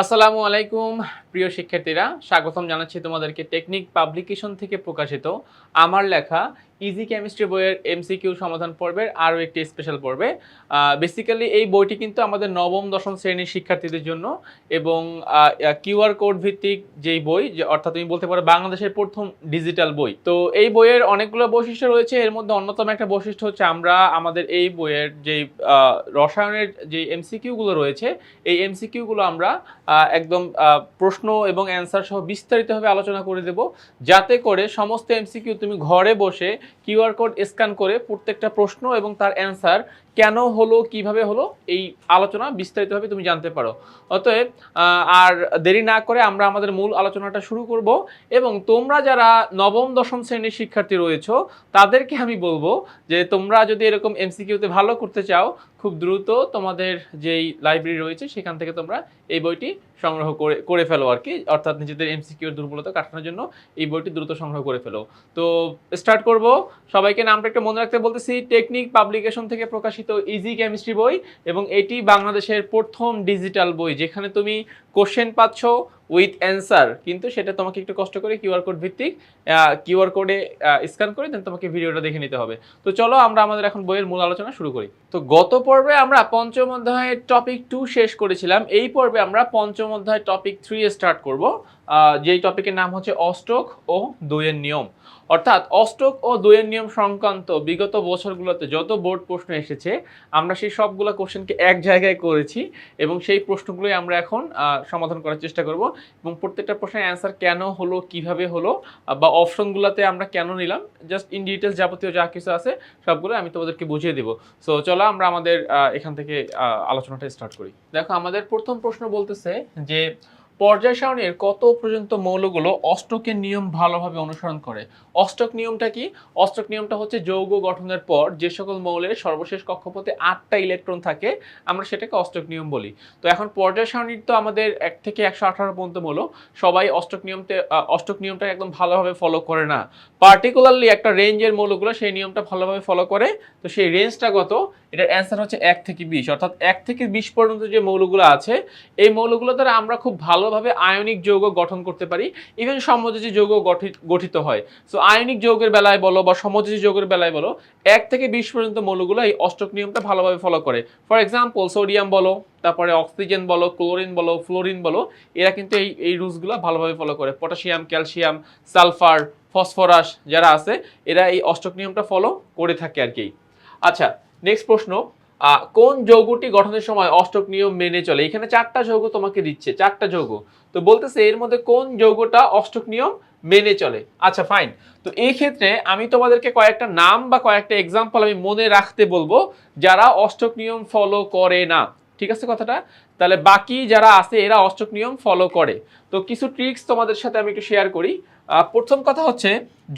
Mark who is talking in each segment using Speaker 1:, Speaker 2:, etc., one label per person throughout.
Speaker 1: আসসালামু আলাইকুম। প্রিয় শিক্ষার্থীরা স্বাগতম জানাচ্ছি তোমাদেরকে টেকনিক পাবলিকেশন থেকে প্রকাশিত আমার লেখা ইজি কেমিস্ট্রি বইয়ের এমসিকিউ সমাধান পর্বের আরও একটি স্পেশাল পর্বে। বেসিক্যালি এই বইটি কিন্তু আমাদের নবম দশম শ্রেণির শিক্ষার্থীদের জন্য এবং কিউআর কোড ভিত্তিক যেই বই যে অর্থাৎ তুমি বলতে পারো বাংলাদেশের প্রথম ডিজিটাল বই। তো এই বইয়ের অনেকগুলো বৈশিষ্ট্য রয়েছে এর মধ্যে অন্যতম একটা বৈশিষ্ট্য হচ্ছে আমরা আমাদের এই বইয়ের যেই রসায়নের যে এমসিকিউগুলো রয়েছে এই এমসিকিউগুলো আমরা একদম আহ, প্রশ্ন এবং অ্যান্সার সহ বিস্তারিতভাবে আলোচনা করে দেব। যাতে করে সমস্ত এমসিকিউ তুমি ঘরে বসে কিউআর কোড স্ক্যান করে প্রত্যেকটা প্রশ্ন এবং তার অ্যান্সার কেন হলো, কীভাবে হলো, এই আলোচনা বিস্তারিতভাবে তুমি জানতে পারো। অতএব আর দেরি না করে আমরা আমাদের মূল আলোচনাটা শুরু করব এবং তোমরা যারা নবম, দশম শ্রেণির শিক্ষার্থী রয়েছো, তাদেরকে আমি বলব যে তোমরা যদি এরকম এমসিকিউতে ভালো করতে চাও খুব দ্রুত তোমাদের যেই লাইব্রেরি রয়েছে, সেখান থেকে তোমরা এই বইটি সংগ্রহ করে করে ফেলো আর কি। অর্থাৎ নিজেদের এমসিকিউর দুর্বলতা কাটানোর জন্য এই বইটি দ্রুত সংগ্রহ করে ফেলো। তো স্টার্ট করব। সবাইকে নামটা একটু মনে রাখতে বলতেছি টেকনিক পাবলিকেশন থেকে প্রকাশিত ইজি কেমিস্ট্রি বই এবং এটি বাংলাদেশের প্রথম ডিজিটাল বই, যেখানে তুমি কোশ্চেন পাচ্ছ উইথ অ্যান্সার কিন্তু সেটা তোমাকে একটু কষ্ট করে কিউআর কোড ভিত্তিক কিউআর কোডে স্ক্যান করে দেন তোমাকে ভিডিওটা দেখে নিতে হবে। তো চলো আমরা আমাদের এখন বইয়ের মূল আলোচনা শুরু করি। তো গত পর্বে আমরা পঞ্চম অধ্যায়ের টপিক টু শেষ করেছিলাম। এই পর্বে আমরা পঞ্চম অধ্যায় টপিক থ্রি স্টার্ট করব। যেই টপিকের নাম হচ্ছে অষ্টক ও দুইয়ের নিয়ম। অর্থাৎ অষ্টক ও দুইয়ের নিয়ম সংক্রান্ত বিগত বছরগুলোতে যত বোর্ড প্রশ্ন এসেছে, আমরা সেই সবগুলো কোশ্চেনকে এক জায়গায় করেছি এবং সেই প্রশ্নগুলোই আমরা এখন সমাধান করার চেষ্টা করব এবং প্রত্যেকটা প্রশ্নের অ্যান্সার কেন হলো, কীভাবে হলো বা অপশনগুলোতে আমরা কেন নিলাম জাস্ট ইন ডিটেলস যাবতীয় যা কিছু আছে সবগুলো আমি তোমাদেরকে বুঝিয়ে দিব। সো চলো আমরা আমাদের এখান থেকে আলোচনাটা স্টার্ট করি। দেখো, আমাদের প্রথম প্রশ্ন বলতেছে যে পর্যায় সারণীর কত পর্যন্ত মৌলগুলো অষ্টকের নিয়ম ভালোভাবে অনুসরণ করে? অষ্টক নিয়মটা কি? অষ্টক নিয়মটা হচ্ছে যৌগ গঠনের পর যে সকল মৌলের সর্বশেষ কক্ষপথে আটটা ইলেকট্রন থাকে, আমরা সেটাকে অষ্টক নিয়ম বলি। তো এখন পর্যায় সারণীর তো আমাদের এক থেকে একশো আঠারো পর্যন্ত মৌল, সবাই অষ্টক নিয়মতে অষ্টক নিয়মটা একদম ভালোভাবে ফলো করে না। পার্টিকুলারলি একটা রেঞ্জের মৌলগুলো সেই নিয়মটা ভালোভাবে ফলো করে। তো সেই রেঞ্জটা কত? এটার অ্যান্সার হচ্ছে এক থেকে বিশ। অর্থাৎ এক থেকে বিশ পর্যন্ত যে মৌলগুলো আছে, এই মৌলগুলো দ্বারা আমরা খুব ভালোভাবে আয়নিক যৌগ গঠন করতে পারি। ইভেন সমযোজী যৌগ গঠিত হয়। সো আয়নিক যৌগের বেলায় বলো বা সমযোজী যৌগের বেলায় বলো, এক থেকে বিশ পর্যন্ত মৌলগুলো এই অষ্টক নিয়মটা ভালোভাবে ফলো করে। ফর এক্সাম্পল সোডিয়াম বলো, তারপরে অক্সিজেন বলো ক্লোরিন বলো ফ্লোরিন বলো, এরা কিন্তু এই এই রুলসগুলো ভালোভাবে ফলো করে। পটাশিয়াম ক্যালসিয়াম সালফার ফসফরাস যারা আছে, এরা এই অষ্টক নিয়মটা ফলো করে থাকে আর কি। আচ্ছা নেক্সট প্রশ্ন কোন যৌগটি গঠনের সময় অষ্টক নিয়ম মেনে চলে? এখানে চারটা যৌগ তোমাকে দিচ্ছে, চারটা যৌগ। তো বলতেছে এর মধ্যে কোন যৌগটা অষ্টক নিয়ম মেনে চলে? আচ্ছা ফাইন তো এই ক্ষেত্রে আমি তোমাদেরকে কয়েকটা নাম বা কয়েকটা এক্সাম্পল আমি মনে রাখতে বলব যারা অষ্টক নিয়ম ফলো করে না। ঠিক আছে কথাটা? তাহলে বাকি যারা আছে, এরা অষ্টক নিয়ম ফলো করে। তো কিছু ট্রিক্স তোমাদের সাথে আমি একটু শেয়ার করি। প্রথম কথা হচ্ছে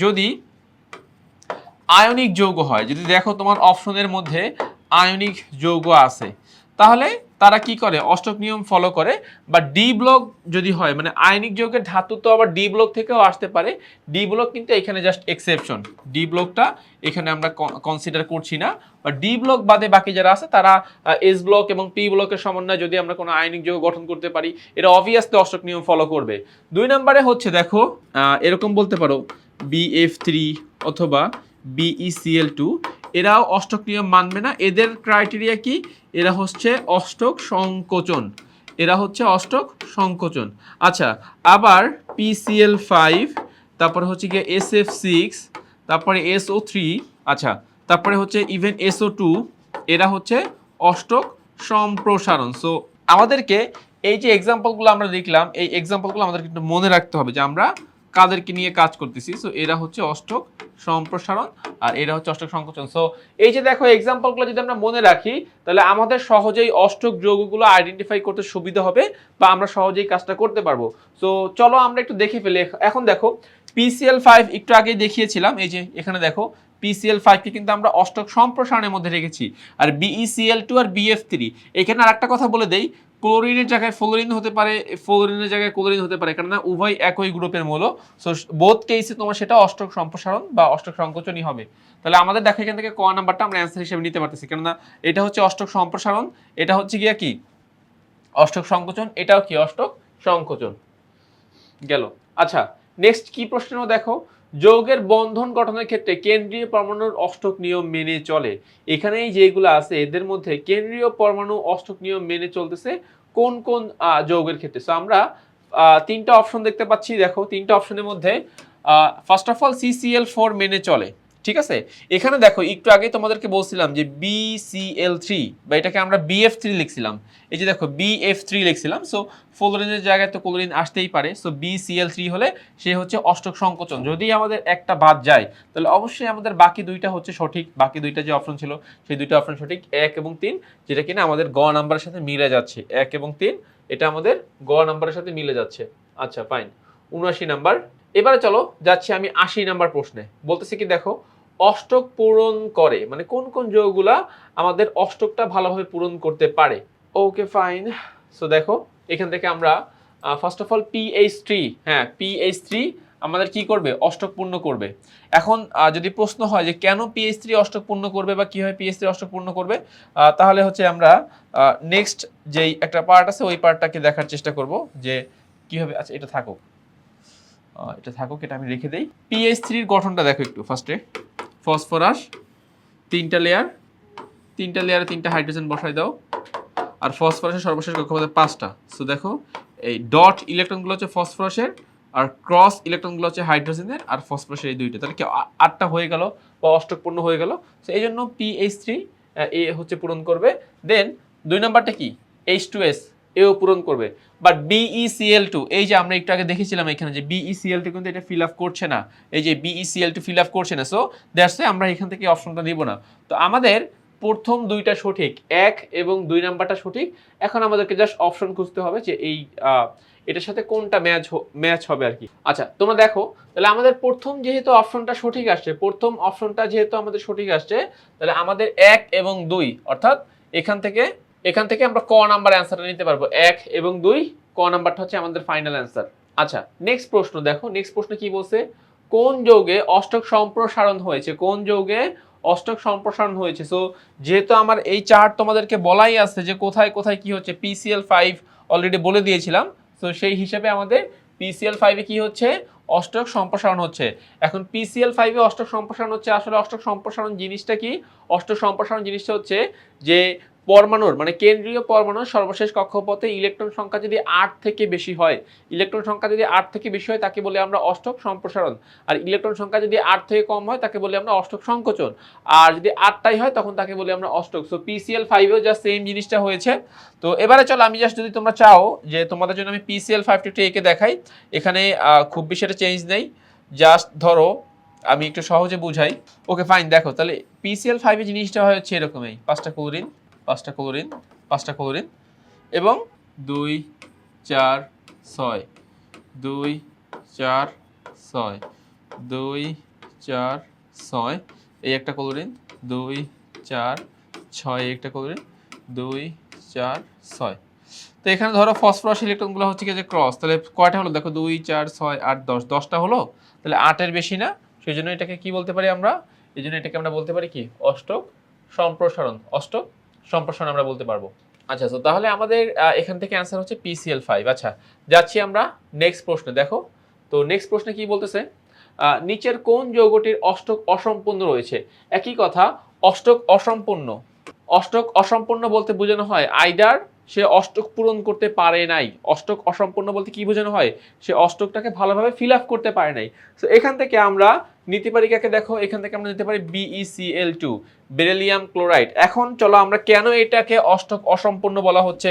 Speaker 1: যদি আয়নিক যৌগ হয়, যদি দেখো তোমার অপশনের মধ্যে আয়নিক যৌগ আছে। তাহলে তারা কি করে? অষ্টক নিয়ম ফলো করে, বা ডি ব্লক যদি হয় মানে আয়নিক যৌগের ধাতু তো আবার ডি ব্লক থেকেও আসতে পারে। ডি ব্লক কিন্তু এখানে জাস্ট এক্সেপশন ডি ব্লকটা এখানে আমরা কনসিডার করছি না। বা ডি ব্লক বাদে বাকি যারা আছে, তারা এস ব্লক এবং পি ব্লকের সমন্বয়ে যদি আমরা কোনো আয়নিক যৌগ গঠন করতে পারি এটা অবভিয়াসলি অষ্টক নিয়ম ফলো করবে। দুই নম্বরে হচ্ছে দেখো এরকম বলতে পারো বিএফ থ্রি অথবা B E C L two এরাও অষ্টক নিয়ম মানবে না। এদের ক্রাইটেরিয়া কি? এরা হচ্ছে অষ্টক সংকোচন। এরা হচ্ছে অষ্টক সংকোচন। আচ্ছা আবার পিসিএল ফাইভ তারপরে হচ্ছে গিয়ে এস এফ সিক্স তারপরে এসও থ্রি আচ্ছা তারপরে হচ্ছে ইভেন এসও টু এরা হচ্ছে অষ্টক সম্প্রসারণ। সো আমাদেরকে এই যে এক্সাম্পলগুলো আমরা দেখলাম, এই এক্সাম্পলগুলো আমাদের কিন্তু মনে রাখতে হবে যে আমরা কাদেরকে নিয়ে কাজ করতেছি। সো এরা হচ্ছে অষ্টক সম্প্রসারণ আর এরা হচ্ছে অষ্টক সংকোচন। সো এই যে দেখো এক্সাম্পলগুলো যদি আমরা মনে রাখি, তাহলে আমাদের সহজেই অষ্টক যৌগগুলো আইডেন্টিফাই করতে সুবিধা হবে বা আমরা সহজেই কাজটা করতে পারব। সো চলো আমরা একটু দেখে ফেলি। এখন দেখো পিসিএল ফাইভ একটু আগেই দেখিয়েছিলাম, এই যে এখানে দেখো পিসিএল ফাইভকে কিন্তু আমরা অষ্টক সম্প্রসারণের মধ্যে রেখেছি। আর বিইসিএল টু আর বিএফ থ্রি এখানে আর একটা কথা বলে দেই ক্লোরিনের জায়গায় ফ্লোরিন হতে পারে, ফ্লোরিনের জায়গায় ক্লোরিন হতে পারে, কেননা উভয় একই গ্রুপের মূল। সো বোধ কেসে তোমার সেটা অষ্টক সম্প্রসারণ বা অষ্টক সংকোচনই হবে। তাহলে আমাদের দেখো এখান থেকে ক নাম্বারটা আমরা অ্যান্সার হিসেবে নিতে পারতেছি, কেননা এটা হচ্ছে অষ্টক সম্প্রসারণ, এটা হচ্ছে গিয়া কি? অষ্টক সংকোচন, এটাও কি অষ্টক সংকোচন? গেল। আচ্ছা নেক্সট কি প্রশ্ন দেখো? যৌগের বন্ধন গঠনের ক্ষেত্রে কেন্দ্রীয় পরমাণুর অষ্টক নিয়ম মেনে চলে। এখানেই যেগুলো আছে, এদের মধ্যে কেন্দ্রীয় পরমাণু অষ্টক নিয়ম মেনে চলতেছে কোন কোন যৌগের ক্ষেত্রে। সো আমরা তিনটা অপশন দেখতে পাচ্ছি। দেখো, তিনটা অপশনের মধ্যে first of all CCL four মেনে চলে। ঠিক আছে? এখানে দেখো, একটু আগে তোমাদেরকে বলছিলাম যে বিসিএল থ্রি বা এটাকে আমরা বিএফ থ্রি লিখছিলাম। এই যে দেখো বিএফ থ্রি লিখছিলাম সো ফ্লোরিনের জায়গায় তো ক্লোরিন আসতেই পারে। সো বিসিএল থ্রি হলে সে হচ্ছে অষ্টক সংকোচন। যদি আমাদের একটা বাদ যায়, তাহলে অবশ্যই আমাদের বাকি দুইটা হচ্ছে সঠিক। বাকি দুইটা যে অপশন ছিল, সেই দুইটা অপশন সঠিক। এক এবং তিন, যেটা কিনা আমাদের গ নাম্বারের সাথে মিলে যাচ্ছে। এক এবং তিন, এটা আমাদের গ নাম্বারের সাথে মিলে যাচ্ছে। আচ্ছা ফাইন উনআশি নাম্বার এবারে চলো, যাচ্ছি আমি আশি নাম্বার প্রশ্নে। বলতেছি কি, দেখো অষ্টক পূরণ করে। মানে কোন কোন যৌগগুলা আমাদের অষ্টকটা ভালোভাবে পূরণ করতে পারে? ওকে ফাইন সো দেখো, এখান থেকে আমরা first of all PH three হ্যাঁ পিএইচ থ্রি আমাদের কি করবে? অষ্টক পূর্ণ করবে। এখন যদি প্রশ্ন হয় যে কেন পিএইচ থ্রি অষ্টক পূর্ণ করবে বা কীভাবে পিএইচ থ্রি অষ্টক পূর্ণ করবে তাহলে হচ্ছে আমরা নেক্সট যেই একটা পার্ট আছে, ওই পার্টটাকে দেখার চেষ্টা করব যে কীভাবে আচ্ছা এটা থাকুক। এটা থাকুক, এটা আমি রেখে দেই। পিএইচ থ্রির গঠনটা দেখো একটু ফার্স্টে ফসফরাস, তিনটা লেয়ার তিনটা লেয়ারে তিনটা হাইড্রোজেন বসাই দাও। আর ফসফরাসের সর্বশেষ কক্ষপথে পাঁচটা। সো দেখো, এই ডট ইলেকট্রনগুলো হচ্ছে ফসফরাসের আর ক্রস ইলেকট্রনগুলো হচ্ছে হাইড্রোজেনের আর ফসফরাসের এই দুইটা। তাহলে কি আটটা হয়ে গেল? বা অষ্টকপূর্ণ হয়ে গেল? সো এই জন্য পিএইচ থ্রি এ হচ্ছে পূরণ করবে। দেন দুই নাম্বারটা কি? এইচ টু এস এও পূরণ করবে। বাট বিইসিএল টু এই যে আমরা একটু আগে দেখেছিলাম এখানে যে বিইসিএল টু কিন্তু এটা ফিল আপ করছে না। এই যে বিইসিএল টু ফিল আপ করছে না। সো দ্যাটস আমরা এখান থেকে অপশনটা নিব না। তো আমাদের প্রথম দুইটা সঠিক, এক এবং দুই নাম্বারটা সঠিক। এখন আমাদেরকে জাস্ট অপশন খুঁজতে হবে যে এই এটার সাথে কোনটা ম্যাচ ম্যাচ হবে আর কি। আচ্ছা তোমরা দেখো, তাহলে আমাদের প্রথম যেহেতু অপশনটা সঠিক আসছে, প্রথম অপশনটা যেহেতু আমাদের সঠিক আসছে, তাহলে আমাদের এক এবং দুই, অর্থাৎ এখান থেকে এখান থেকে আমরা ক নাম্বার অ্যান্সারটা নিতে পারব, এক এবং দুই। ক নাম্বারটা হচ্ছে আমাদের ফাইনাল অ্যান্সার আচ্ছা নেক্সট প্রশ্ন দেখো নেক্সট প্রশ্ন কি বলছে? কোন যৌগে অষ্টক সম্প্রসারণ হয়েছে? কোন যৌগে অষ্টক সম্প্রসারণ হয়েছে? সো যেহেতু আমার এই চার্ট তোমাদেরকে বলাই আছে যে কোথায় কোথায় কি হচ্ছে পিসিএল ফাইভ অলরেডি বলে দিয়েছিলাম। তো সেই হিসাবে আমাদের পিসিএল ফাইভে কি হচ্ছে? অষ্টক সম্প্রসারণ হচ্ছে। এখন পিসিএল ফাইভে অষ্টক সম্প্রসারণ হচ্ছে, আসলে অষ্টক সম্প্রসারণ জিনিসটা কি? অষ্টক সম্প্রসারণ জিনিসটা হচ্ছে যে পরমাণুর মানে কেন্দ্রীয় পরমাণুর সর্বশেষ কক্ষপথে ইলেকট্রন সংখ্যা যদি আট থেকে বেশি হয়, ইলেকট্রন সংখ্যা যদি আট থেকে বেশি হয়, তাকে বলে আমরা অষ্টক সম্প্রসারণ। আর ইলেকট্রন সংখ্যা যদি আট থেকে কম হয়, তাকে বলে আমরা অষ্টক সংকোচন। আর যদি আটটাই হয়, তখন তাকে বলি আমরা অষ্টক। সো পিসিএল ফাইভেও জাস্ট সেম জিনিসটা হয়েছে। তো, এবারে চলো আমি জাস্ট যদি তোমরা চাও যে তোমাদের জন্য আমি পিসিএল ফাইভ টু একে দেখাই, এখানে খুব বেশি একটা চেঞ্জ নেই। জাস্ট ধরো, আমি একটু সহজে বুঝাই। ওকে ফাইন দেখো, তাহলে পিসিএল ফাইভে জিনিসটা হচ্ছে এরকমই, পাঁচটা ক্লোরিন। পাঁচটা ক্লোরিন পাঁচটা ক্লোরিন। এবং দুই, চার, ছয়। দুই, চার, ছয়। দুই, চার, ছয়, এই একটা ক্লোরিন। দুই, চার, ছয় একটা ক্লোরিন। দুই, চার, ছয়। তো এখানে ধরো ফসফরাস ইলেকট্রনগুলো হচ্ছে কি যে ক্রস, তাহলে কয়টা হলো? দেখো দুই, চার, ছয়, আট, দশ। দশটা হলো? তাহলে আটের বেশি না? সেই জন্য এটাকে কি বলতে পারি আমরা? এই জন্য এটাকে আমরা বলতে পারি কি? অষ্টক সম্প্রসারণ। অষ্টক সম্প্রসারণ আমরা বলতে পারব। আচ্ছা তো তাহলে আমাদের এখান থেকে অ্যান্সার হচ্ছে পিসিএল ফাইভ আচ্ছা যাচ্ছি আমরা নেক্সট প্রশ্নে। দেখো, তো নেক্সট প্রশ্নে কি বলতেছে? নিচের কোন যৌগটির অষ্টক অসম্পূর্ণ রয়েছে? একই কথা, অষ্টক অসম্পূর্ণ। অষ্টক অসম্পূর্ণ বলতে বোঝানো হয় আইডার সে অষ্টক পূরণ করতে পারে নাই। অষ্টক অসম্পূর্ণ বলতে কি বোঝানো হয়? সে অষ্টকটাকে ভালোভাবে ফিল আপ করতে পারে নাই। তো এখান থেকে আমরা নিতে পারি কাকে দেখো, এখান থেকে আমরা নিতে পারি বিইসিএল টু বেরেলিয়াম ক্লোরাইড এখন চলো আমরা কেন এটাকে অষ্টক অসম্পূর্ণ বলা হচ্ছে?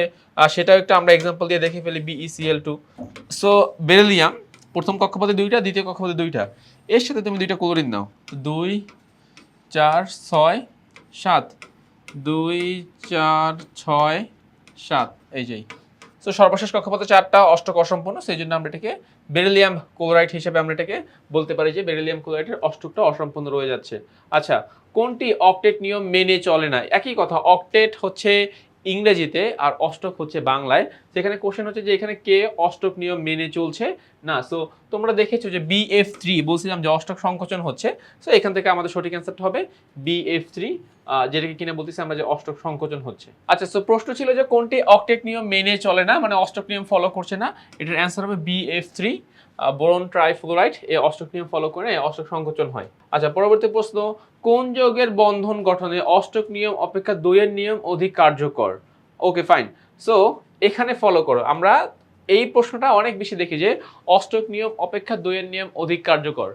Speaker 1: সেটাও একটু আমরা এক্সাম্পল দিয়ে দেখে ফেলি বিইসিএল টু সো বেরেলিয়াম প্রথম কক্ষপথে দুইটা, দ্বিতীয় কক্ষপথে দুইটা। এর সাথে তুমি দুইটা ক্লোরিন নাও। দুই, চার, ছয়, সাত। দুই, চার, ছয়, সাত। এই যেই তো সর্বশেষ কক্ষপথে চারটা, অষ্টক অসম্পূর্ণ, সেই জন্য আমরা এটাকে বেরিলিয়াম ক্লোরাইড হিসেবে আমরা এটাকে বলতে পারি যে বেরিলিয়াম ক্লোরাইডের অষ্টকটা অসম্পূর্ণ রয়ে যাচ্ছে। আচ্ছা কোনটি অকটেট নিয়ম মেনে চলে না? একই কথা অকটেট হচ্ছে ইংরেজিতে আর অষ্টক হচ্ছে বাংলায়। সেখানে কোশ্চেন হচ্ছে যে এখানে কে অষ্টক নিয়ম মেনে চলছে? না সো তোমরা দেখেছ যে বিএফ থ্রি বলছিলাম যে অষ্টক সংকোচন হচ্ছে। সো এখান থেকে আমাদের সঠিক অ্যান্সারটা হবে বি এফ থ্রি যেটাকে কিনা বলতেছি আমরা যে অষ্টক সংকোচন হচ্ছে। আচ্ছা সো প্রশ্ন ছিল যে কোনটি অকটেট নিয়ম মেনে চলে না? মানে অষ্টক নিয়ম ফলো করছে না? এটার অ্যান্সার হবে B F three boron trifluoride এই অষ্টক নিয়ম ফলো করে অষ্টক সংকোচন হয়। আচ্ছা পরবর্তী প্রশ্ন, কোন যৌগের বন্ধন গঠনে অষ্টক নিয়ম অপেক্ষা দুইয়ের নিয়ম অধিক কার্যকর? ওকে ফাইন সো এখানে ফলো করো। আমরা এই প্রশ্নটা অনেক বেশি দেখি যে অষ্টক নিয়ম অপেক্ষা দুইয়ের নিয়ম অধিক কার্যকর।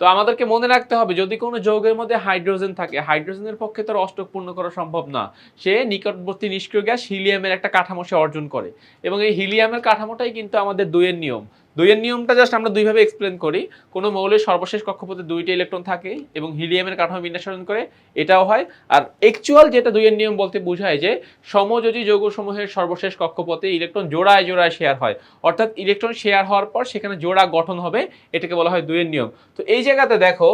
Speaker 1: তো আমাদেরকে মনে রাখতে হবে, যদি কোনো যৌগের মধ্যে হাইড্রোজেন থাকে, হাইড্রোজেনের পক্ষে তার অষ্টক পূর্ণ করা সম্ভব না। সে নিকটবর্তী নিষ্ক্রিয় গ্যাস হিলিয়ামের একটা কাঠামো সে অর্জন করে। এবং এই হিলিয়ামের কাঠামোটাই কিন্তু আমাদের দুইয়ের নিয়ম। দুইয়ের নিয়মটা জাস্ট আমরা দুইভাবে এক্সপ্লেন করি। কোনো মৌলের সর্বশেষ কক্ষপথে দুইটা ইলেকট্রন থাকে এবং হিলিয়ামের কাঠামো বিন্যাসরণ করে এটাও হয়। আর অ্যাকচুয়াল যেটা দুইয়ের নিয়ম বলতে বোঝায় যে, সমযোজী যৌগসমূহের সর্বশেষ কক্ষপথে ইলেকট্রন জোড়ায় জোড়ায় শেয়ার হয়। অর্থাৎ ইলেকট্রন শেয়ার হওয়ার পর সেখানে জোড়া গঠন হবে, এটাকে বলা হয় দুইয়ের নিয়ম। তো এই জায়গাতে দেখো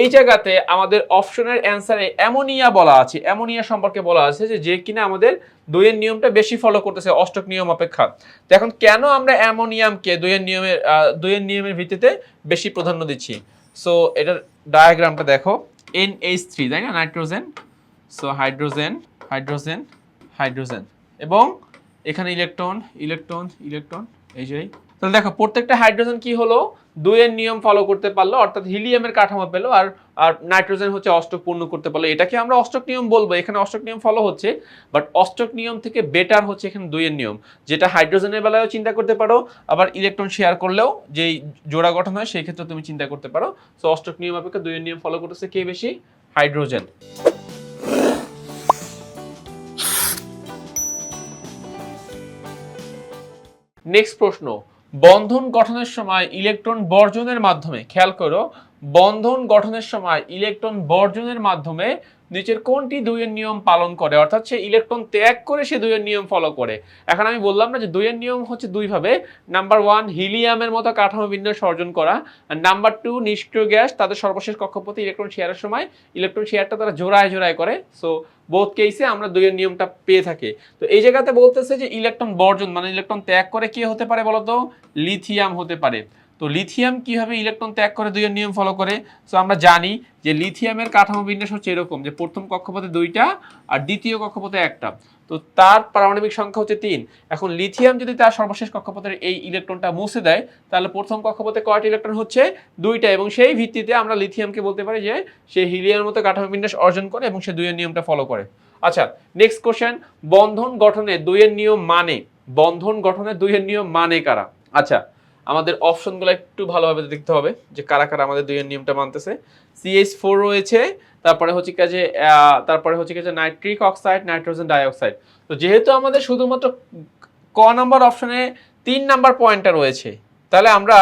Speaker 1: এই জায়গাতে আমাদের অপশনের অ্যান্সারে অ্যামোনিয়া বলা আছে। অ্যামোনিয়া সম্পর্কে বলা আছে যে যে কিনা আমাদের দুইয়ের নিয়মটা বেশি ফলো করতেছে, অষ্টক নিয়ম অপেক্ষা। তো এখন কেন আমরা অ্যামোনিয়ামকে দুইয়ের নিয়মের দুইয়ের নিয়মের ভিত্তিতে বেশি প্রাধান্য দিচ্ছি? সো এটার ডায়াগ্রামটা দেখো। এন এইচ থ্রি তাই না? Nitrogen so hydrogen hydrogen hydrogen এবং এখানে ইলেকট্রন ইলেকট্রন ইলেকট্রন এই যে। তাহলে দেখো, প্রত্যেকটা হাইড্রোজেন কি হলো? দুইয়ের নিয়ম ফলো করতে পারল, অর্থাৎ হিলিয়ামের কাঠামো পেল আর আর নাইট্রোজেন হচ্ছে অষ্টক পূর্ণ করতে পারল। এটাকে আমরা অষ্টক নিয়ম বলব, এখানে অষ্টক নিয়ম ফলো হচ্ছে বাট অষ্টক নিয়ম থেকে বেটার হচ্ছে এখানে দুইয়ের নিয়ম। যেটা হাইড্রোজেনের বেলায়ও চিন্তা করতে পারো, আবার ইলেকট্রন শেয়ার করলেও যেই জোড়া গঠন হয় সেই ক্ষেত্রে তুমি চিন্তা করতে পারো। সো অষ্টক নিয়ম অপেক্ষা দুইয়ের নিয়ম ফলো করতেছে কে বেশি? হাইড্রোজেন নেক্সট প্রশ্ন বন্ধন গঠনের সময় ইলেকট্রন বর্জনের মাধ্যমে খেয়াল করো বন্ধন গঠনের সময় ইলেকট্রন বর্জনের মাধ্যমে নিচের কোনটি দুইয়ের নিয়ম পালন করে? অর্থাৎ সে ইলেকট্রন ত্যাগ করে সে দুইয়ের নিয়ম ফলো করে। এখন আমি বললাম না যে দুইয়ের নিয়ম হচ্ছে দুইভাবে। নাম্বার ওয়ান হিলিয়ামের মতো কাঠামো বিন্যাস অর্জন করা। নাম্বার টু নিষ্ক্রিয় গ্যাস, তাদের সর্বশেষ কক্ষপথে ইলেকট্রন শেয়ারের সময় ইলেকট্রন শেয়ারটা তারা জোড়ায় জোড়ায় করে। সো বোধ কেসে আমরা দুইয়ের নিয়মটা পেয়ে থাকি। তো এই জায়গাতে বলতেছে যে ইলেকট্রন বর্জন মানে ইলেকট্রন ত্যাগ করে কি হতে পারে বলতো? লিথিয়াম হতে পারে। তো লিথিয়াম কীভাবে ইলেকট্রন ত্যাগ করে দুইয়ের নিয়ম ফলো করে? সো আমরা জানি যে লিথিয়ামের কাঠামো বিন্যাস হচ্ছে এরকম যে প্রথম কক্ষপথে দুইটা আর দ্বিতীয় কক্ষপথে একটা। তো তার পারমাণবিক সংখ্যা হচ্ছে তিন। এখন লিথিয়াম যদি তার সর্বশেষ কক্ষপথের এই ইলেকট্রনটা মুছে দেয়, তাহলে প্রথম কক্ষপথে কয়টি ইলেকট্রন হচ্ছে? দুইটা। এবং সেই ভিত্তিতে আমরা লিথিয়ামকে বলতে পারি যে সে হিলিয়ামের মতো কাঠামো বিন্যাস অর্জন করে এবং সে দুইয়ের নিয়মটা ফলো করে। আচ্ছা নেক্সট কোশ্চেন বন্ধন গঠনে দুইয়ের নিয়ম মানে বন্ধন গঠনে দুইয়ের নিয়ম মানে কারা? আচ্ছা আমাদের অপশনগুলো একটু ভালোভাবে দেখতে হবে যে কারা কারা আমাদের দুইয়ের নিয়মটা মানতেছে। সিএইচ ফোর রয়েছে, তারপরে হচ্ছে কি যে তারপরে হচ্ছে কি যে নাইট্রিক অক্সাইড নাইট্রোজেন ডাইঅক্সাইড তো যেহেতু আমাদের শুধুমাত্র ক নাম্বার অপশনে তিন নাম্বার পয়েন্টটা রয়েছে, তাহলে আমরা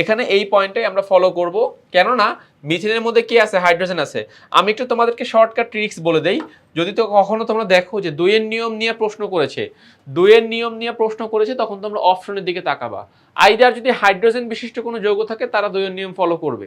Speaker 1: এখানে এই পয়েন্টটাই আমরা ফলো করব। কেননা মিথেনের মধ্যে কি আছে? হাইড্রোজেন আছে। আমি একটু তোমাদেরকে শর্টকাট ট্রিক্স বলে দেই। যদি তো কখনো তোমরা দেখো যে দুইয়ের নিয়ম নিয়ে প্রশ্ন করেছে, দুইয়ের নিয়ম নিয়ে প্রশ্ন করেছে, তখন তোমরা অপশনের দিকে তাকাবা। আইদার যদি হাইড্রোজেন বিশিষ্ট কোনো যৌগ থাকে, তারা দুইয়ের নিয়ম ফলো করবে।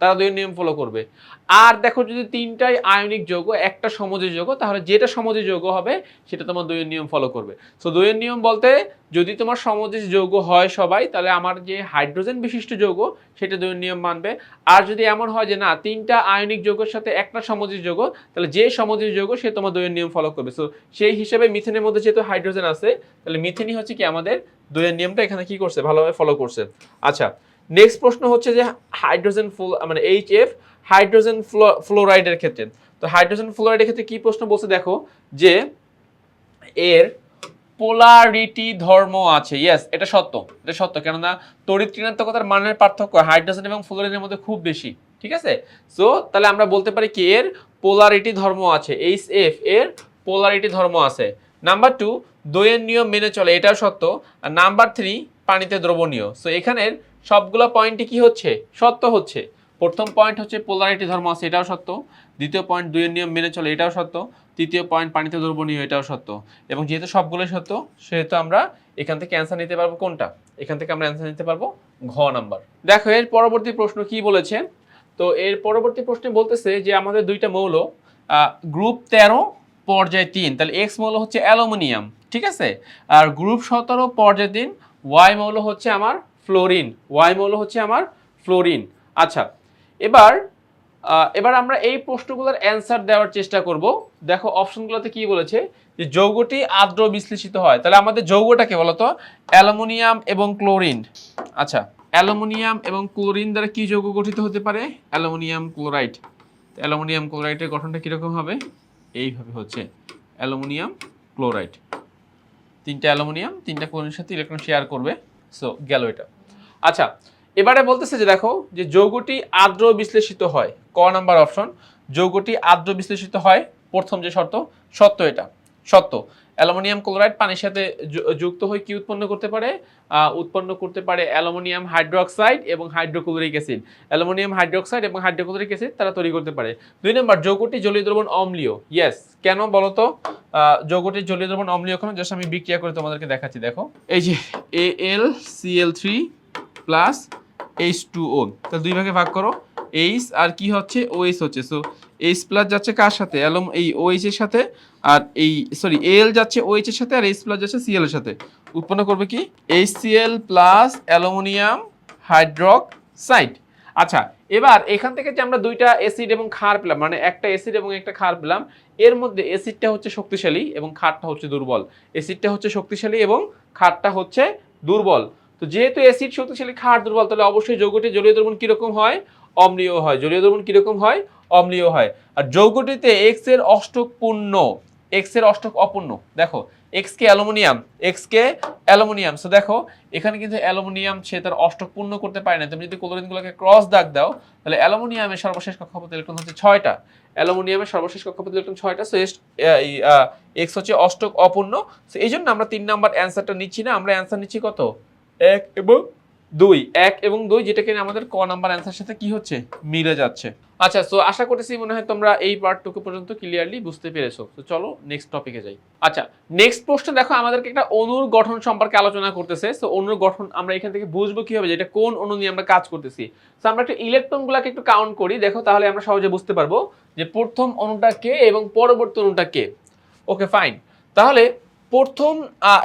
Speaker 1: তারা দুইয়ের নিয়ম ফলো করবে। আর দেখো যদি তিনটাই আয়নিক যৌগ, একটা সমযোজী যৌগ, তাহলে যেটা সমযোজী যৌগ হবে, সেটা তোমার দুইয়ের নিয়ম ফলো করবে। সো দুইয়ের নিয়ম বলতে যদি তোমার সমযোজী যৌগ হয় সবাই, তাহলে আমার যে হাইড্রোজেন বিশিষ্ট যৌগ, সেটা দুইয়ের নিয়ম মানবে। আর যদি এমন হয় যে না, তিনটা আয়নিক যৌগের সাথে একটা সমযোজী যৌগ, তাহলে যে সমযোজী যৌগ, সে তোমার দুইয়ের নিয়ম ফলো করবে। সো সেই হিসেবে মিথেনের মধ্যে যেহেতু হাইড্রোজেন আছে, তাহলে মিথেনই হচ্ছে কি আমাদের দুইয়ের নিয়মটা এখানে কি করছে? ভালোভাবে ফলো করছে। আচ্ছা নেক্সট প্রশ্ন হচ্ছে যে হাইড্রোজেন ফুল মানে এইচ এফ হাইড্রোজেন ফ্লোরাইডের ক্ষেত্রে। তো হাইড্রোজেন ফ্লোরাইডের ক্ষেত্রে কি প্রশ্ন বলছে দেখো, যে এর পোলারিটি ধর্ম আছে। ইয়েস এটা সত্য এটা সত্য। কেননা তড়িৎ ঋণাত্মকতার মানের পার্থক্য হাইড্রোজেন এবং ফ্লোরিনের মধ্যে খুব বেশি, ঠিক আছে? সো তাহলে আমরা বলতে পারি কি এর পোলারিটি ধর্ম আছে এইচ এফ এর পোলারিটি ধর্ম আছে। নাম্বার টু দইয়ের নিয়ম মেনে চলে, এটাও সত্য। আর নাম্বার থ্রি পানিতে দ্রবণীয়। সো এখানের সবগুলো পয়েন্টই কি হচ্ছে? সত্য হচ্ছে। প্রথম পয়েন্ট হচ্ছে পোলারিটি ধর্ম আছে, এটাও সত্য। দ্বিতীয় পয়েন্ট দুইয়ের নিয়ম মেনে চলে, এটাও সত্য। তৃতীয় পয়েন্ট পানিতে দ্রবণীয়, এটাও সত্য। এবং যেহেতু সবগুলোই সত্য, সেহেতু আমরা এখান থেকে অ্যান্সার নিতে পারব কোনটা? এখান থেকে আমরা অ্যান্সার নিতে পারব ঘ নাম্বার দেখো, এর পরবর্তী প্রশ্ন কি বলেছে? তো এর পরবর্তী প্রশ্নে বলতেছে যে আমাদের দুইটা মৌল গ্রুপ তেরো, পর্যায় তিন। তাহলে এক্স মৌল হচ্ছে অ্যালুমিনিয়াম, ঠিক আছে? আর গ্রুপ সতেরো, পর্যায় তিন। ওয়াই মৌল হচ্ছে আমার ফ্লোরিন ওয়াই মৌল হচ্ছে আমার ফ্লোরিন। আচ্ছা এবার এবার আমরা এই প্রশ্নগুলোর অ্যান্সার দেওয়ার চেষ্টা করব। দেখো অপশনগুলোতে কি বলেছে? যে যৌগটি আর্দ্র বিশ্লেষিত হয়। তাহলে আমাদের যৌগটাকে বলতো অ্যালুমিনিয়াম এবং ক্লোরিন। আচ্ছা অ্যালুমিনিয়াম এবং ক্লোরিন দ্বারা কি যৌগ গঠিত হতে পারে? Aluminium chloride. অ্যালুমিনিয়াম ক্লোরাইডের গঠনটা কীরকম হবে? এইভাবে হচ্ছে। Aluminium chloride. তিনটা অ্যালুমিনিয়াম, তিনটা ক্লোরিনের সাথে ইলেকট্রন শেয়ার করবে। সো গেল এটা। আচ্ছা এবারে বলতেছে যে দেখো যে যৌগটি আর্দ্র বিশ্লেষিত হয় ক নাম্বার অপশন যৌগটি আর্দ্র বিশ্লেষিত হয় প্রথম যে শর্ত সত্য এটা সত্য। অ্যালুমিনিয়াম ক্লোরাইড পানির সাথে যুক্ত হয়ে কি উৎপন্ন করতে পারে? উৎপন্ন করতে পারে অ্যালুমিনিয়াম হাইড্রোক্সাইড এবং হাইড্রোক্লোরিক অ্যাসিড। অ্যালুমিনিয়াম হাইড্রোক্সাইড এবং হাইড্রোক্লোরিক অ্যাসিড তারা তৈরি করতে পারে। দুই নম্বর যৌগটি জলীয় দ্রবণ অম্লীয়। ইয়েস কেন বলতো আহ, যৌগটির জলীয় দ্রবণ অম্লীয় কেন? জাস্ট আমি বিক্রিয়া করে তোমাদেরকে দেখাচ্ছি দেখো। এই যে A L C L three plus H two O তাহলে দুই ভাগে ভাগ করো। এইচ আর কি হচ্ছে? ওএইচ হচ্ছে। সো এইচ প্লাস যাচ্ছে কার সাথে? অ্যালম এই ওএইচ এর সাথে আর এই সরি এল যাচ্ছে ওএইচ এর সাথে আর এইচ প্লাস যাচ্ছে সিএল এর সাথে। উৎপন্ন করবে কি? H CL plus aluminium hydroxide. আচ্ছা এবার এখান থেকে যে আমরা দুইটা অ্যাসিড এবং ক্ষার পেলাম মানে একটা অ্যাসিড এবং একটা ক্ষার পেলাম, এর মধ্যে অ্যাসিডটা হচ্ছে শক্তিশালী এবং ক্ষারটা হচ্ছে দুর্বল। অ্যাসিডটা হচ্ছে শক্তিশালী এবং ক্ষারটা হচ্ছে দুর্বল। তো যেহেতু অ্যাসিড শক্তিশালী ক্ষার দুর্বল, তাহলে অবশ্যই যৌগটি জলীয় দ্রবণ কীরকম হয়? অম্লীয় হয়। জলীয় দ্রবণ কীরকম হয়? অম্লীয় হয়। আর যৌগটিতে এক্সের অষ্টক পূর্ণ। এক্সের অষ্টক অপূর্ণ। দেখো এক্স কে অ্যালুমিনিয়াম এক্স কে অ্যালুমিনিয়াম। সো দেখো, এখানে কিন্তু অ্যালুমিনিয়াম সে তার অষ্টক পূর্ণ করতে পারে না। তুমি যদি ক্লোরিনগুলোকে ক্রস দাগ দাও, তাহলে অ্যালুমিনিয়ামের সর্বশেষ কক্ষপথ ইলেকট্রন হচ্ছে ছয়টা। অ্যালুমিনিয়ামের সর্বশেষ কক্ষপথ ইলেকট্রন ছয়টা। সো এক্স হচ্ছে অষ্টক অপূর্ণ। সো এই জন্য আমরা তিন নাম্বার অ্যান্সারটা নিচ্ছি না। আমরা অ্যান্সার নিচ্ছি কত? এক এবং দুই। এক এবং দুই, যেটা কিনা আমাদের ক নাম্বার অ্যান্সার সাথে কি হচ্ছে? মিলে যাচ্ছে। আচ্ছা সো আশা করতেছি মনে হয় তোমরা এই পার্টটুকু পর্যন্ত ক্লিয়ারলি বুঝতে পেরেছ। তো চলো নেক্সট টপিকে যাই। আচ্ছা নেক্সট প্রশ্ন দেখো, আমাদেরকে একটা অনুর গঠন সম্পর্কে আলোচনা করতেছে। সো অণুর গঠন আমরা এখান থেকে বুঝব কীভাবে যে এটা কোন অনু নিয়ে আমরা কাজ করতেছি। সো আমরা একটু ইলেকট্রনগুলোকে একটু কাউন্ট করি, দেখো তাহলে আমরা সহজে বুঝতে পারব যে প্রথম অনুটা কে এবং পরবর্তী অনুটা কে। ওকে ফাইন তাহলে প্রথম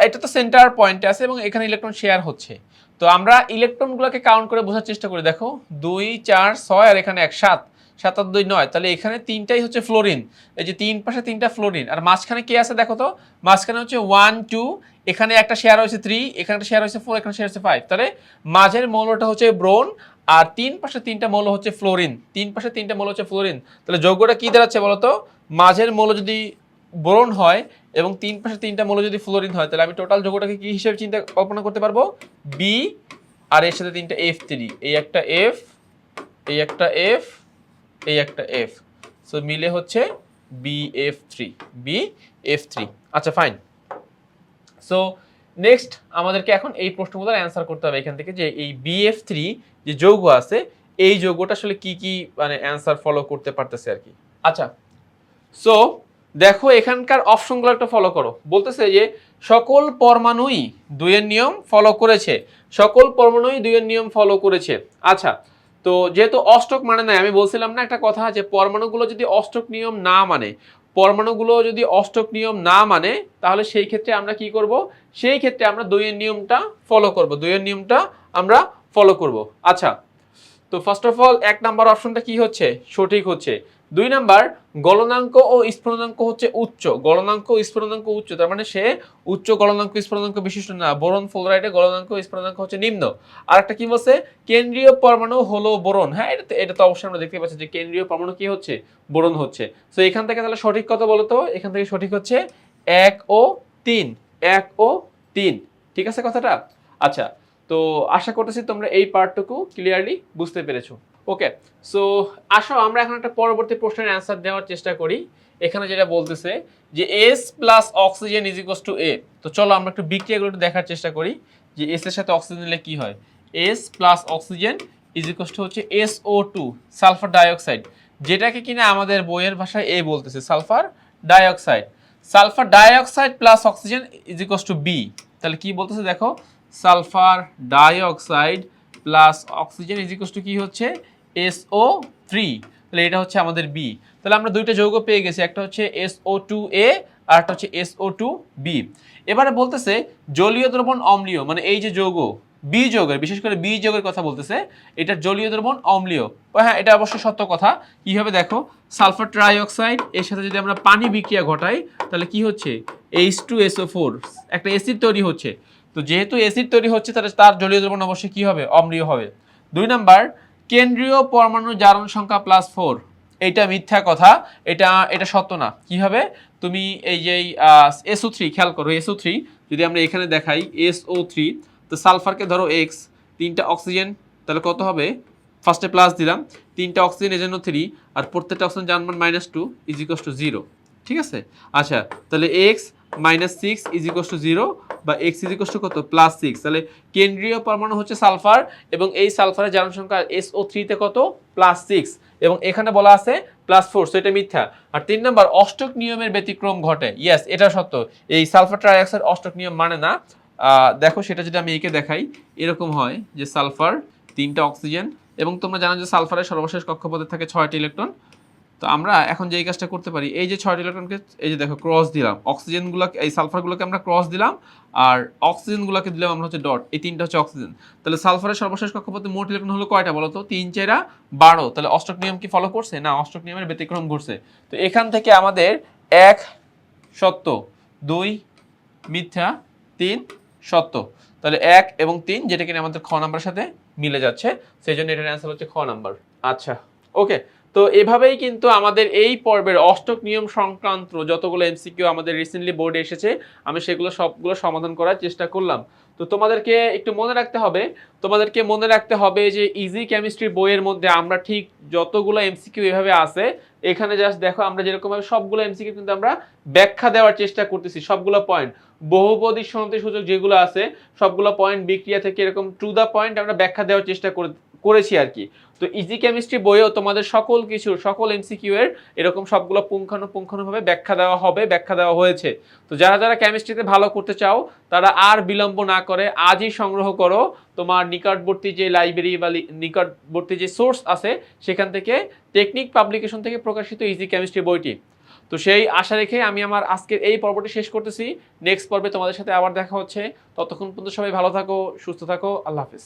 Speaker 1: এটা তো সেন্টার পয়েন্টে আছে এবং এখানে ইলেকট্রন শেয়ার হচ্ছে। তো আমরা ইলেকট্রনগুলোকে কাউন্ট করে বোঝার চেষ্টা করি। দেখো, দুই, চার, ছয় আর এখানে এক, সাত। সাত আর দুই, নয়। তাহলে এখানে তিনটাই হচ্ছে ফ্লোরিন এই যে তিন পাশে তিনটা ফ্লোরিন আর মাঝখানে কে আছে দেখো তো? মাঝখানে হচ্ছে ওয়ান টু এখানে একটা শেয়ার হয়েছে থ্রি এখানে একটা শেয়ার হয়েছে ফোর এখানে শেয়ার হচ্ছে ফাইভ তাহলে মাঝের মৌলটা হচ্ছে ব্রোন আর তিন পাশে তিনটা মৌল হচ্ছে ফ্লোরিন তিন পাশে তিনটা মৌল হচ্ছে ফ্লোরিন তাহলে যৌগটা কি দাঁড়াচ্ছে বলতো? মাঝের মৌল যদি বোরন হয় এবং তিন পাশে তিনটা মৌল যদি ফ্লোরিন হয়, তাহলে আমি টোটাল যোগটাকে কি হিসেবে চিন্তা, কল্পনা করতে পারব? বি আর এর সাথে তিনটা এফ থ্রি এই একটা এফ এই একটা এফ এই একটা এফ সো মিলে হচ্ছে B F three B F three আচ্ছা ফাইন সো নেক্সট আমাদেরকে এখন এই প্রশ্নগুলোর অ্যান্সার করতে হবে এখান থেকে যে এই বিএফ থ্রি যে যৌগ আছে, এই যৌগটা আসলে কি কি মানে অ্যান্সার ফলো করতে পারতেছে আর কি। আচ্ছা সো দেখো এখানকার অপশনগুলো একটা ফলো করো। বলতেছে যে, সকল পরমাণুই দুইয়ের নিয়ম ফলো করেছে। সকল পরমাণুই দুইয়ের নিয়ম ফলো করেছে। আচ্ছা তো যেহেতু অষ্টক মানে নাই, আমি বলছিলাম না একটা কথা যে পরমাণুগুলো যদি অষ্টক নিয়ম না মানে পরমাণুগুলো যদি অষ্টক নিয়ম না মানে তাহলে সেই ক্ষেত্রে আমরা কি করব? সেই ক্ষেত্রে আমরা দুইয়ের নিয়মটা ফলো করব। দুইয়ের নিয়মটা আমরা ফলো করব। আচ্ছা তো ফার্স্ট অফ অল এক নাম্বার অপশনটা কি হচ্ছে? সঠিক হচ্ছে। দুই নাম্বার, গলনাঙ্ক ও স্ফুটনাঙ্ক হচ্ছে উচ্চ। গলনাঙ্ক ও স্ফুটনাঙ্ক উচ্চ, তার মানে সে উচ্চ গলনাঙ্ক স্ফুটনাঙ্ক বিশিষ্ট না, বোরন, ফ্লোরাইডে গলনাঙ্ক ও স্ফুটনাঙ্ক হচ্ছে নিম্ন। আর একটা কি বলছে? কেন্দ্রীয় পরমাণু হলো বোরন। হ্যাঁ এটা এটা তো অবশ্যই আমরা দেখতে পাচ্ছি যে কেন্দ্রীয় পরমাণু কি হচ্ছে? বোরন হচ্ছে। তো এখান থেকে তাহলে সঠিক কথা বলো তো? এখান থেকে সঠিক হচ্ছে এক ও তিন, এক ও তিন। ঠিক আছে কথাটা? আচ্ছা তো আশা করতেছি তোমরা এই পার্টটুকু ক্লিয়ারলি বুঝতে পেরেছ। ওকে সো আসো, আমরা এখন একটা পরবর্তী প্রশ্নের অ্যান্সার দেওয়ার চেষ্টা করি। এখানে যেটা বলতেছে যে S plus oxygen is equals to A তো চলো, আমরা একটু বিক্রিয়াগুলো একটু দেখার চেষ্টা করি যে এস এর সাথে অক্সিজেন নিলে কি হয়। S plus oxygen is equals to হচ্ছে S O two sulphur dioxide যেটাকে কিনা আমাদের বইয়ের ভাষায় এ বলতেছে sulphur dioxide sulphur dioxide plus oxygen is equals to B তাহলে কি বলতেছে দেখো sulphur dioxide plus oxygen is equals to কি হচ্ছে? এসও থ্রি তাহলে এটা হচ্ছে আমাদের বি তাহলে আমরা দুইটা যৌগ পেয়ে গেছি, একটা হচ্ছে এসও টু এ আর একটা হচ্ছে এসও টু বি এবারে বলতেছে জলীয় দ্রবণ অম্লীয় মানে এই যে যৌগ বীজযোগের বিশেষ করে বীজযোগের কথা বলতেছে, এটা জলীয় দ্রবণ অম্লীয়। হ্যাঁ এটা অবশ্য সত্য কথা। কীভাবে দেখো? সালফার ট্রাইঅক্সাইড, এর সাথে যদি আমরা পানি বিক্রিয়া ঘটাই, তাহলে কি হচ্ছে? এইচ টু এসও ফোর একটা অ্যাসিড তৈরি হচ্ছে। তো যেহেতু অ্যাসিড তৈরি হচ্ছে, তাহলে তার জলীয় দ্রবণ অবশ্যই কি হবে? অম্লীয় হবে। দুই নাম্বার কেন্দ্রীয় পরমাণু জারণ সংখ্যা প্লাস ফোর এটা মিথ্যা কথা, এটা এটা সত্য না। কীভাবে তুমি এই যে এসও থ্রি খেয়াল করো এসও থ্রি যদি আমরা এখানে দেখাই এসও থ্রি তো সালফারকে ধরো এক্স তিনটা অক্সিজেন তাহলে কত হবে? ফার্স্টে প্লাস দিলাম, তিনটা অক্সিজেন এজন্য থ্রি আর প্রত্যেকটা অক্সিজেন জানবেন minus two is to zero ঠিক আছে? আচ্ছা তাহলে X minus six is to zero বা এক্স ইজ ইকোস টু কত? প্লাস সিক্স তাহলে কেন্দ্রীয় পরমাণু হচ্ছে সালফার এবং এই সালফারের জারণ সংখ্যা এস ও থ্রিতে কত? প্লাস সিক্স এবং এখানে বলা আছে প্লাস ফোর সো এটা মিথ্যা। আর তিন নম্বর, অষ্টক নিয়মের ব্যতিক্রম ঘটে। ইয়েস এটা সত্য। এই সালফার ট্রাইঅক্সাইড অষ্টক নিয়ম মানে না। দেখো, সেটা যদি আমি একে দেখাই, এরকম হয় যে সালফার তিনটা অক্সিজেন এবং তোমরা জানো যে সালফারের সর্বশেষ কক্ষপথে থাকে ছয়টি ইলেকট্রন তো আমরা এখন যে এই কাজটা করতে পারি, এই যে ছয়টি ইলেকট্রনকে এই যে দেখো ক্রস দিলাম। অক্সিজেনগুলোকে এই সালফারগুলোকে আমরা ক্রস দিলাম, আর অক্সিজেনগুলোকে দিলাম আমরা হচ্ছে ডট এই তিনটা হচ্ছে অক্সিজেন তাহলে সালফারের সর্বশেষ কক্ষপথে মোট ইলেকট্রন হলো কয়টা বলো তো? তিন, চেরা বারো। তাহলে অষ্টক নিয়ম কি ফলো করছে? না, অষ্টক নিয়মের ব্যতিক্রম ঘটছে। তো এখান থেকে আমাদের এক সত্য, দুই মিথ্যা, তিন সত্য। তাহলে এক এবং তিন যেটা কিনা আমাদের খ নাম্বারের সাথে মিলে যাচ্ছে, সেই জন্য এটার অ্যান্সার হচ্ছে খ নাম্বার। আচ্ছা ওকে তো এভাবেই কিন্তু আমাদের এই পর্বের অষ্টক নিয়ম সংক্রান্ত যতগুলো এমসিকিউ আমাদের রিসেন্টলি বোর্ডে এসেছে, আমি সেগুলো সবগুলো সমাধান করার চেষ্টা করলাম। তো তোমাদেরকে একটু মনে রাখতে হবে, তোমাদেরকে মনে রাখতে হবে যে ইজি কেমিস্ট্রি বইয়ের মধ্যে আমরা ঠিক যতগুলো এমসিকিউ এভাবে আছে, এখানে জাস্ট দেখো আমরা যেরকমভাবে সবগুলো এমসিকিউ কিন্তু আমরা ব্যাখ্যা দেওয়ার চেষ্টা করতেছি, সবগুলো পয়েন্ট বহুপদী সমাপ্তি সূচক যেগুলো আছে, সবগুলো পয়েন্ট বিক্রিয়া থেকে এরকম টু দ্য পয়েন্ট আমরা ব্যাখ্যা দেওয়ার চেষ্টা করে- করেছি আর কি। তো ইজি কেমিস্ট্রি বইয়েও তোমাদের সকল কিছুর, সকল এমসিকিউ এর এরকম সবগুলো পুঙ্খানুপুঙ্খানুভাবে ব্যাখ্যা দেওয়া হবে, ব্যাখ্যা দেওয়া হয়েছে। তো যারা যারা কেমিস্ট্রিতে ভালো করতে চাও, তারা আর বিলম্ব না করে আজই সংগ্রহ করো তোমার নিকটবর্তী যে লাইব্রেরি বা নিকটবর্তী যে সোর্স আছে, সেখান থেকে টেকনিক পাবলিকেশন থেকে প্রকাশিত ইজি কেমিস্ট্রি বইটি। তো সেই আশা রেখে আমি আমার আজকের এই পর্বটি শেষ করতেছি। নেক্সট পর্বে তোমাদের সাথে আবার দেখা হচ্ছে। ততক্ষণ পর্যন্ত সবাই ভালো থাকো, সুস্থ থাকো, আল্লাহ হাফিজ।